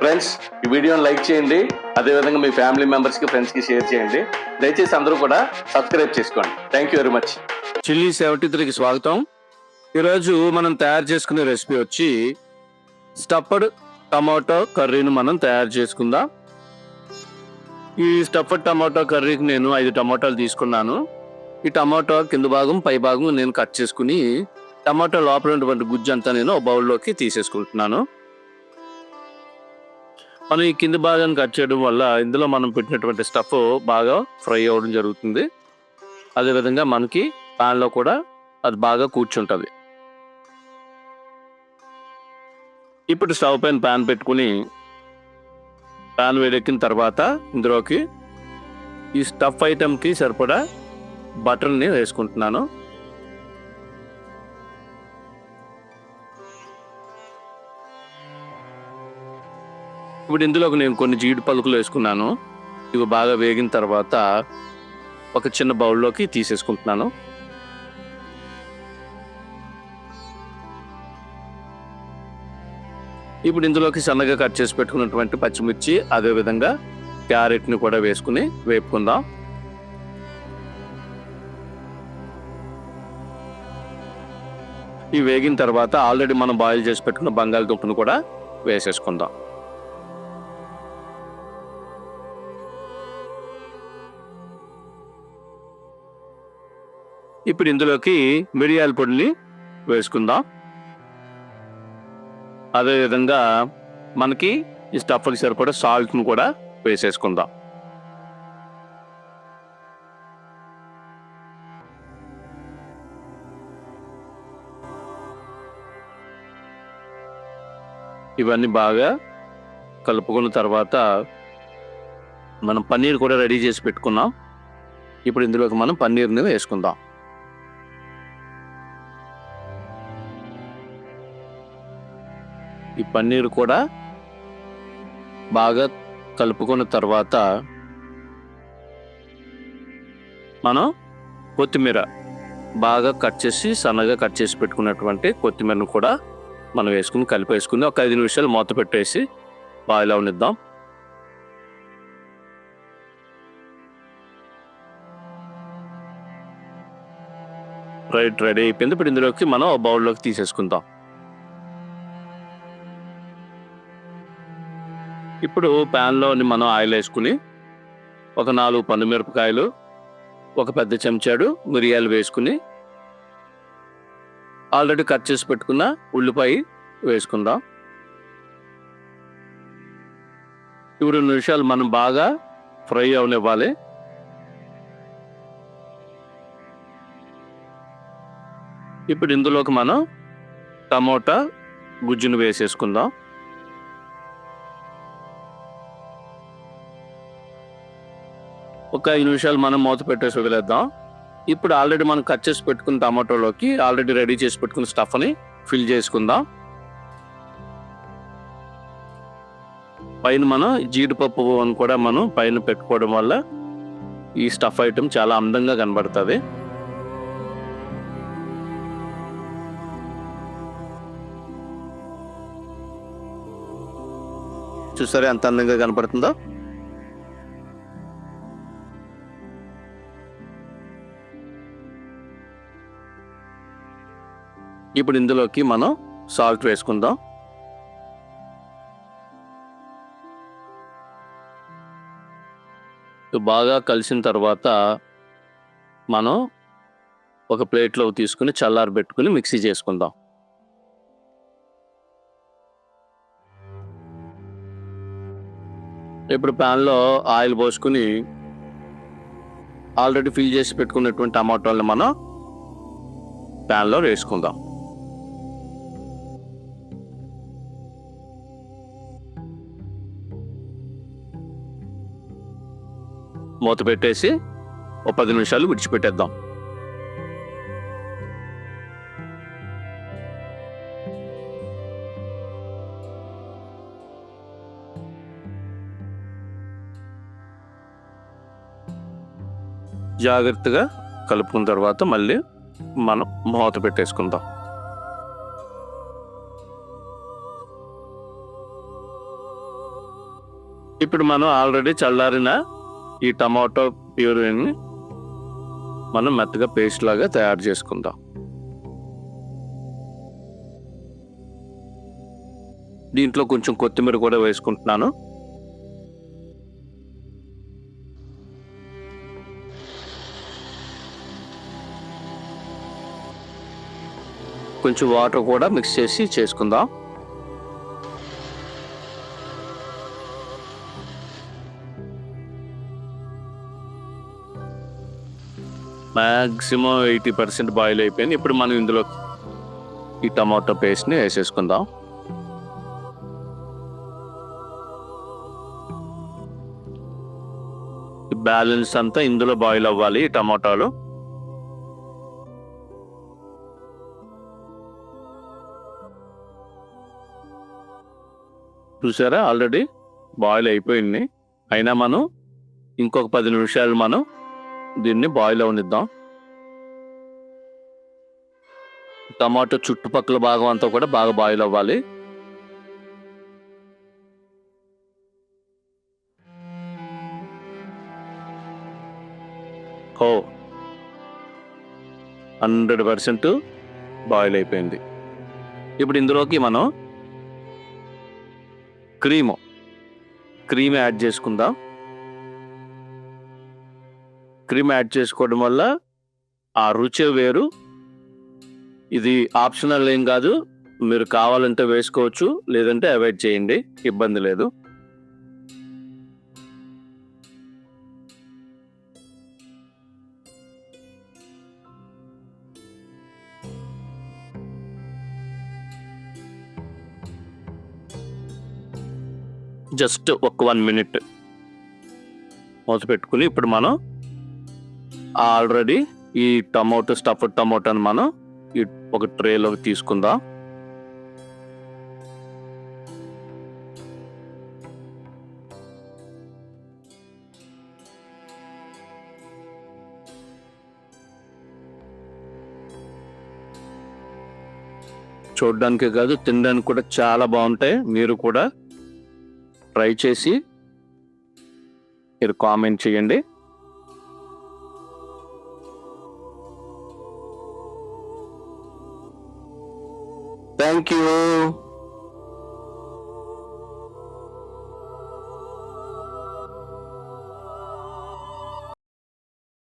Friends ఈ వీడియోని like చేయండి. అదేవిధంగా మీ ఫ్యామిలీ మెంబర్స్కి ఫ్రెండ్స్కి షేర్ చేయండి. దయచేసి అందరూ కూడా సబ్స్క్రైబ్ చేసుకోండి. Thank you very much chilli seventy త్రీకి స్వాగతం. ఈరోజు మనం తయారు చేసుకునే రెసిపీ వచ్చి స్టఫ్డ్ టమాటో కర్రీని మనం తయారు చేసుకుందాం. ఈ స్టఫ్డ్ టమాటో కర్రీకి నేను ఐదు టమాటాలు తీసుకున్నాను. ఈ టమాటో కింద భాగం పై భాగం నేను కట్ చేసుకుని టమాటో లోపల ఉన్నటువంటి గుజ్జు అంతా నేను ఒక బౌల్లోకి తీసేసుకుంటున్నాను. మనం ఈ కింది భాగాన్ని కట్ చేయడం వల్ల ఇందులో మనం పెట్టినటువంటి స్టఫ్ బాగా ఫ్రై అవ్వడం జరుగుతుంది. అదేవిధంగా మనకి ప్యాన్లో కూడా అది బాగా కూర్చుంటుంది. ఇప్పుడు స్టవ్ పైన ప్యాన్ పెట్టుకుని ప్యాన్ వేడెక్కిన తర్వాత ఇందులోకి ఈ స్టఫ్ ఐటెంకి సరిపడా బటర్ని వేసుకుంటున్నాను. ఇప్పుడు ఇందులోకి నేను కొన్ని జీడి పలుకులు వేసుకున్నాను. ఇవి బాగా వేగిన తర్వాత ఒక చిన్న బౌల్లోకి తీసేసుకుంటున్నాను. ఇప్పుడు ఇందులోకి సన్నగా కట్ చేసి పెట్టుకున్నటువంటి పచ్చిమిర్చి అదేవిధంగా క్యారెట్ని కూడా వేసుకుని వేపుకుందాం. ఇవి వేగిన తర్వాత ఆల్రెడీ మనం బాయిల్ చేసి పెట్టుకున్న బంగాళదుంపను కూడా వేసేసుకుందాం. ఇప్పుడు ఇందులోకి మిరియాల పొడిని వేసుకుందాం. అదేవిధంగా మనకి ఈ స్టఫ్కి సరిపడా సాల్ట్ను కూడా వేసేసుకుందాం. ఇవన్నీ బాగా కలుపుకున్న తర్వాత మనం పన్నీర్ కూడా రెడీ చేసి పెట్టుకున్నాం. ఇప్పుడు ఇందులోకి మనం పన్నీర్ని వేసుకుందాం. ఈ పన్నీర్ కూడా బాగా కలుపుకున్న తర్వాత మనం కొత్తిమీర బాగా కట్ చేసి సన్నగా కట్ చేసి పెట్టుకున్నటువంటి కొత్తిమీరను కూడా మనం వేసుకుని కలిపేసుకుని ఒక ఐదు నిమిషాలు మూత పెట్టేసి బాయిల్ అవనిద్దాం. రైట్ రెడీ అయిపోయింది. ఇప్పుడు ఇందులోకి మనం బౌల్లోకి తీసేసుకుందాం. ఇప్పుడు ప్యాన్లో మనం ఆయిల్ వేసుకుని ఒక నాలుగు పండుమిరపకాయలు ఒక పెద్ద చెంచాడు మిరియాలు వేసుకుని ఆల్రెడీ కట్ చేసి పెట్టుకున్న ఉల్లిపాయ వేసుకుందాం. ఇవి రెండు నిమిషాలు మనం బాగా ఫ్రై అవనివ్వాలి. ఇప్పుడు ఇందులోకి మనం టమోటా గుజ్జును వేసేసుకుందాం. ఒక ఐదు నిమిషాలు మనం మూత పెట్టేసి వదిలేద్దాం. ఇప్పుడు ఆల్రెడీ మనం కట్ చేసి పెట్టుకున్న టమాటోలోకి ఆల్రెడీ రెడీ చేసి పెట్టుకున్న స్టఫ్ని ఫిల్ చేసుకుందాం. పైన మనం జీడిపప్పు అని కూడా మనం పైన పెట్టుకోవడం వల్ల ఈ స్టఫ్ ఐటమ్ చాలా అందంగా కనబడుతుంది. చూసారా ఎంత అందంగా కనపడుతుందో? ఇప్పుడు ఇందులోకి మనం సాల్ట్ వేసుకుందాం. బాగా కలిసిన తర్వాత మనం ఒక ప్లేట్లో తీసుకుని చల్లారి పెట్టుకుని మిక్సీ చేసుకుందాం. ఇప్పుడు ప్యాన్లో ఆయిల్ పోసుకుని ఆల్రెడీ ఫిల్ చేసి పెట్టుకున్నటువంటి టమాటోల్ని మనం ప్యాన్లో వేసుకుందాం. మూత పెట్టేసి ఒక పది నిమిషాలు విడిచిపెట్టేద్దాం. జాగ్రత్తగా కలుపుకున్న తర్వాత మళ్ళీ మనం మూత పెట్టేసుకుందాం. ఇప్పుడు మనం ఆల్రెడీ చల్లారిన ఈ టమాటో ప్యూరీని మనం మెత్తగా పేస్ట్ లాగా తయారు చేసుకుందాం. దీంట్లో కొంచెం కొత్తిమీర కూడా వేసుకుంటున్నాను. కొంచెం వాటర్ కూడా మిక్స్ చేసి చేసుకుందాం. మ్యాక్సిమం ఎయిటీ పర్సెంట్ బాయిల్ అయిపోయింది. ఇప్పుడు మనం ఇందులో ఈ టమాటో పేస్ట్ని వేసేసుకుందాం. బ్యాలెన్స్ అంతా ఇందులో బాయిల్ అవ్వాలి ఈ టమాటాలు. చూసారా? ఆల్రెడీ బాయిల్ అయిపోయింది. అయినా మనం ఇంకొక పది నిమిషాలు మనం దీన్ని బాయిల్ అవనిద్దాం. టమాటో చుట్టుపక్కల భాగం అంతా కూడా బాగా బాయిల్ అవ్వాలి. ఓ హండ్రెడ్ పర్సెంట్ బాయిల్ అయిపోయింది. ఇప్పుడు ఇందులోకి మనం క్రీము క్రీమ్ యాడ్ చేసుకుందాం. క్రీమ్ యాడ్ చేసుకోవడం వల్ల ఆ రుచి వేరు. ఇది ఆప్షనల్ ఏం కాదు. మీరు కావాలంటే వేసుకోవచ్చు లేదంటే అవాయిడ్ చేయండి. ఇబ్బంది లేదు. జస్ట్ ఒక వన్ మినిట్. మూత పెట్టుకుని ఇప్పుడు మనం ఆల్రెడీ ఈ టమాటో స్టఫ్డ్ టమాటోని మనం ఈ ఒక ట్రేలోకి తీసుకుందాం. చూడడానికి కాదు తినడానికి కూడా చాలా బాగుంటాయి. మీరు కూడా ట్రై చేసి మీరు కామెంట్ చేయండి. Thank you